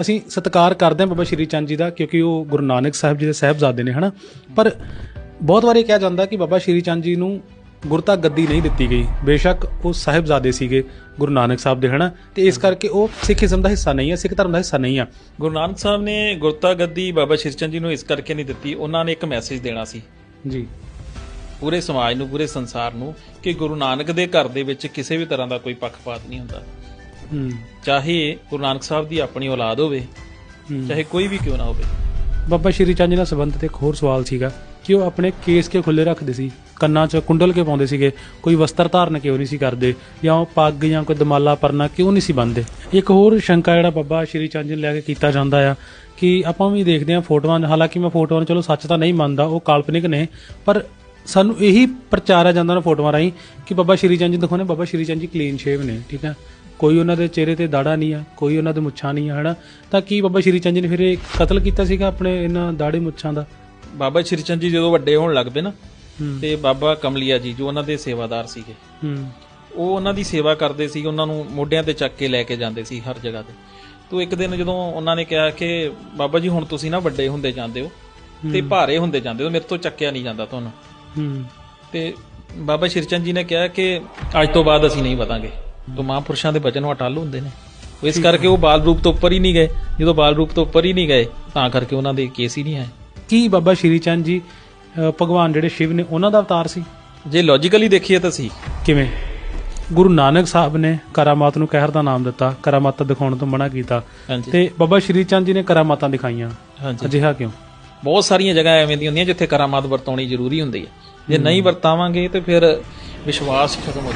ਅਸੀਂ ਸਤਿਕਾਰ ਕਰਦੇ ਹਾਂ ਬਾਬਾ ਸ਼੍ਰੀ ਚੰਦ ਜੀ ਦਾ ਕਿਉਂਕਿ ਉਹ ਗੁਰੂ ਨਾਨਕ ਸਾਹਿਬ ਜੀ ਦੇ ਸਾਹਿਬਜ਼ਾਦੇ ਨੇ ਹਨਾ? ਪਰ ਬਹੁਤ ਵਾਰੀ ਕਿਹਾ ਜਾਂਦਾ ਕਿ ਬਾਬਾ ਸ਼੍ਰੀ ਚੰਦ ਜੀ ਨੂੰ ਗੁਰਤਾ ਗੱਦੀ ਨਹੀਂ ਦਿੱਤੀ ਗਈ। ਬੇਸ਼ੱਕ ਉਹ ਸਾਹਿਬਜ਼ਾਦੇ ਸੀਗੇ ਗੁਰੂ ਨਾਨਕ ਸਾਹਿਬ ਦੇ ਹਨਾ? ਤੇ ਇਸ ਕਰਕੇ ਉਹ ਸਿੱਖੀਜ਼ਮ ਦਾ ਹਿੱਸਾ ਨਹੀਂ ਹੈ ਸਿੱਖ ਧਰਮ ਦਾ ਹਿੱਸਾ ਨਹੀਂ ਆ। ਗੁਰੂ ਨਾਨਕ ਸਾਹਿਬ ਨੇ ਗੁਰਤਾ ਗੱਦੀ ਬਾਬਾ ਸ਼੍ਰੀ ਚੰਦ ਜੀ ਨੂੰ ਇਸ ਕਰਕੇ ਨਹੀਂ ਦਿੱਤੀ ਉਹਨਾਂ ਨੇ ਇੱਕ ਮੈਸੇਜ ਦੇਣਾ ਸੀ। ਜੀ। ਪੂਰੇ ਸਮਾਜ ਨੂੰ ਪੂਰੇ ਸੰਸਾਰ ਨੂੰ ਕਿ ਗੁਰੂ ਨਾਨਕ ਦੇ ਘਰ ਦੇ ਵਿੱਚ ਕਿਸੇ ਵੀ ਤਰ੍ਹਾਂ ਦਾ ਕੋਈ ਪੱਖਪਾਤ ਨਹੀਂ ਹੁੰਦਾ। ਹੂੰ ਚਾਹੇ ਗੁਰੂ ਨਾਨਕ ਸਾਹਿਬ ਦੀ ਆਪਣੀ ਔਲਾਦ ਹੋਵੇ। ਚਾਹੇ ਕੋਈ ਵੀ ਕਿਉਂ ਨਾ ਹੋਵੇ। ਬਾਬਾ ਸ਼੍ਰੀ ਚੰਦ ਜੀ ਨਾਲ ਸੰਬੰਧਿਤ ਇੱਕ ਹੋਰ ਸਵਾਲ ਸੀਗਾ ਕਿ ਉਹ ਆਪਣੇ ਕੇਸ ਕੇ ਖੁੱਲੇ ਰੱਖਦੇ ਸੀ? ਕੰਨਾਂ 'ਚ ਕੁੰਡਲ ਕੇ ਪਾਉਂਦੇ ਸੀਗੇ? ਕੋਈ ਵਸਤਰ ਧਾਰਨ ਕਿਉਂ ਨਹੀਂ ਸੀ ਕਰਦੇ? ਜਾਂ ਉਹ ਪੱਗ ਜਾਂ ਕੋਈ ਦਮਾਲਾ ਪਰਨਾ ਕਿਉਂ ਨਹੀਂ ਸੀ ਬੰਨਦੇ ਇੱਕ ਹੋਰ ਸ਼ੰਕਾ ਜਿਹੜਾ ਬਾਬਾ ਸ਼੍ਰੀ ਚੰਦ ਜੀ ਨੂੰ ਲੈ ਕੇ ਕੀਤਾ ਜਾਂਦਾ ਆ ਕਿ ਆਪਾਂ ਵੀ ਦੇਖਦੇ ਹਾਂ ਫੋਟੋਆਂ ਹਾਲਾਂਕਿ ਮੈਂ ਫੋਟੋਆਂ ਨੂੰ ਚਲੋ ਸੱਚ ਤਾਂ ਨਹੀਂ ਮੰਨਦਾ ਉਹ ਕਾਲਪਨਿਕ ਨੇ ਪਰ ਸਾਨੂੰ ਇਹੀ ਪ੍ਰਚਾਰਿਆ ਜਾਂਦਾ ਉਹਨਾਂ ਫੋਟੋਆਂ ਰਾਹੀਂ ਕਿ ਬਾਬਾ ਸ਼੍ਰੀ ਚੰਦ ਜੀ ਦੇਖੋ ਨੇ ਬਾਬਾ ਸ਼੍ਰੀ ਚੰਦ ਜੀ ਕਲੀਨ ਸ਼ੇਵ ਨੇ ਠੀਕ ਹੈ? ਕੋਈ ਉਹਨਾਂ ਦੇ ਚਿਹਰੇ ਤੇ ਦਾੜਾ ਨਹੀਂ ਆ ਕੋਈ ਉਹਨਾਂ ਦੇ ਮੁੱਛਾਂ ਨਹੀਂ ਆ ਹਨਾ? ਤਾਂ ਕੀ ਬਾਬਾ ਸ਼੍ਰੀ ਚੰਦ ਜੀ ਨੇ ਫਿਰ ਇਹ ਕਤਲ ਕੀਤਾ ਸੀਗਾ ਆਪਣੇ ਇਹਨਾਂ ਦਾੜੇ ਮੁੱਛਾਂ ਦਾ? ਬਾਬਾ ਸ਼੍ਰੀ ਚੰਦ ਜੀ ਜਦੋਂ ਵੱਡੇ ਹੋਣ ਲੱਗ ਪਏ ਨਾ ਤੇ ਬਾਬਾ ਕਮਲੀਆ ਜੀ ਜੋ ਉਹਨਾਂ ਦੇ ਸੇਵਾਦਾਰ ਸੀਗੇ ਉਹ ਉਹਨਾਂ ਦੀ ਸੇਵਾ ਕਰਦੇ ਸੀ ਉਹਨਾਂ ਨੂੰ ਮੋਢਿਆਂ ਤੇ ਚੱਕ ਕੇ ਲੈ ਕੇ ਜਾਂਦੇ ਸੀ ਹਰ ਜਗ੍ਹਾ ਤੇ। ਤੋਂ ਇੱਕ ਦਿਨ ਜਦੋਂ ਉਹਨਾਂ ਨੇ ਕਿਹਾ ਕਿ ਬਾਬਾ ਜੀ ਹੁਣ ਤੁਸੀਂ ਨਾ ਵੱਡੇ ਹੁੰਦੇ ਜਾਂਦੇ ਹੋ ਤੇ ਭਾਰੇ ਹੁੰਦੇ ਜਾਂਦੇ ਹੋ ਮੇਰੇ ਤੋਂ ਚੱਕਿਆ ਨਹੀਂ ਜਾਂਦਾ ਤੁਹਾਨੂੰ। ਤੇ ਬਾਬਾ ਸ਼੍ਰੀਚੰਦ ਜੀ ਨੇ ਕਿਹਾ ਕਿ ਅੱਜ ਤੋਂ ਬਾਅਦ ਅਸੀਂ ਨਹੀਂ ਵਧਾਂਗੇ। ਤੋਂ ਮਹਾਂਪੁਰਸ਼ਾਂ ਦੇ ਵਚਨ ਉਹ ਅਟਲ ਹੁੰਦੇ ਨੇ। ਉਹ ਇਸ ਕਰਕੇ ਉਹ ਬਾਲ ਰੂਪ ਤੋਂ ਉੱਪਰ ਹੀ ਨਹੀਂ ਗਏ। ਜਦੋਂ ਬਾਲ ਰੂਪ ਤੋਂ ਉੱਪਰ ਹੀ ਨਹੀਂ ਗਏ ਤਾਂ ਕਰਕੇ ਉਹਨਾਂ ਦੇ ਕੇਸ ਹੀ ਨਹੀਂ ਆਏ। ਕੀ ਬਾਬਾ ਸ਼੍ਰੀ ਚੰਦ ਜੀ ਭਗਵਾਨ ਜਿਹੜੇ ਸ਼ਿਵ ਨੇ ਉਹਨਾਂ ਦਾ ਅਵਤਾਰ ਸੀ? ਜੇ ਲੌਜੀਕਲੀ ਦੇਖੀਏ ਤਾਂ ਸੀ। ਕਿਵੇਂ? ਗੁਰੂ ਨਾਨਕ ਸਾਹਿਬ ਨੇ ਕਰਾਮਾਤ ਨੂੰ ਕਹਿਰ ਦਾ ਨਾਮ ਦਿੱਤਾ ਕਰਾਮਾਤਾਂ ਦਿਖਾਉਣ ਤੋਂ ਮਨਾ ਕੀਤਾ। ਤੇ ਬਾਬਾ ਸ਼੍ਰੀ ਚੰਦ ਜੀ ਨੇ ਕਰਾਮਾਤਾਂ ਦਿਖਾਈਆਂ। ਅਜਿਹਾ ਕਿਉਂ? ਬਹੁਤ ਸਾਰੀਆਂ ਜਗ੍ਹਾ ਐਵੇਂ ਦੀਆਂ ਹੁੰਦੀਆਂ ਜਿੱਥੇ ਕਰਾਮਾਤ ਵਰਤਾਉਣੀ ਜ਼ਰੂਰੀ ਹੁੰਦੀ ਹੈ। ਜੇ ਨਹੀਂ ਵਰਤਾਵਾਂਗੇ ਤੇ ਫਿਰ ਵਿਸ਼ਵਾਸ ਖਤਮ ਹੋ